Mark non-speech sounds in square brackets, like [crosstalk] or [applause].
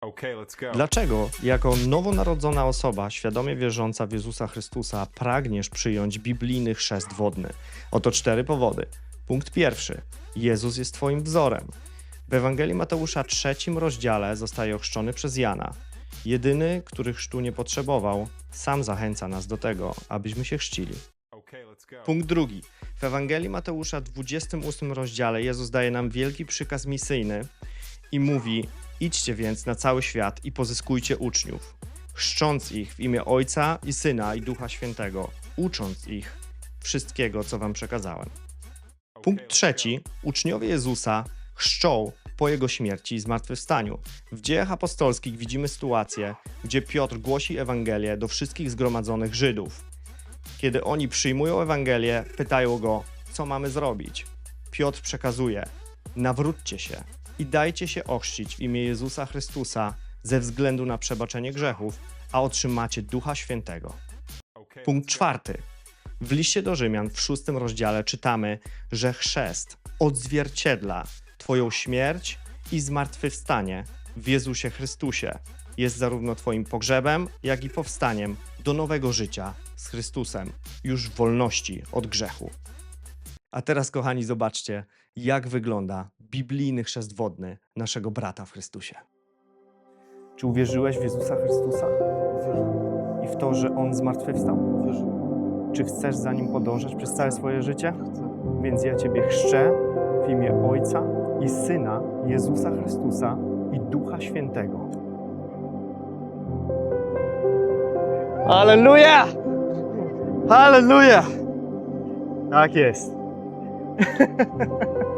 Okay. Dlaczego, jako nowonarodzona osoba, świadomie wierząca w Jezusa Chrystusa, pragniesz przyjąć biblijny chrzest wodny? Oto cztery powody. Punkt pierwszy. Jezus jest Twoim wzorem. W Ewangelii Mateusza trzecim rozdziale zostaje ochrzczony przez Jana. Jedyny, który chrztu nie potrzebował, sam zachęca nas do tego, abyśmy się chrzcili. Okay. Punkt drugi. W Ewangelii Mateusza 28 rozdziale Jezus daje nam wielki przykaz misyjny i mówi: Idźcie więc na cały świat i pozyskujcie uczniów, chrzcząc ich w imię Ojca i Syna i Ducha Świętego, ucząc ich wszystkiego, co wam przekazałem. Punkt trzeci. Uczniowie Jezusa chrzczą po jego śmierci i zmartwychwstaniu. W dziejach apostolskich widzimy sytuację, gdzie Piotr głosi Ewangelię do wszystkich zgromadzonych Żydów. Kiedy oni przyjmują Ewangelię, pytają go, co mamy zrobić. Piotr przekazuje: nawróćcie się i dajcie się ochrzcić w imię Jezusa Chrystusa ze względu na przebaczenie grzechów, a otrzymacie Ducha Świętego. Punkt czwarty. W liście do Rzymian w szóstym rozdziale czytamy, że chrzest odzwierciedla Twoją śmierć i zmartwychwstanie w Jezusie Chrystusie. Jest zarówno Twoim pogrzebem, jak i powstaniem do nowego życia z Chrystusem, już w wolności od grzechu. A teraz, kochani, zobaczcie, jak wygląda biblijny chrzest wodny naszego brata w Chrystusie. Czy uwierzyłeś w Jezusa Chrystusa Wierzę, i w to, że On zmartwychwstał? wierzę, Czy chcesz za nim podążać przez całe swoje życie? chcę. Więc ja Ciebie chrzczę w imię Ojca i Syna Jezusa Chrystusa i Ducha Świętego. Halleluja! Halleluja! Tak jest. around. [laughs]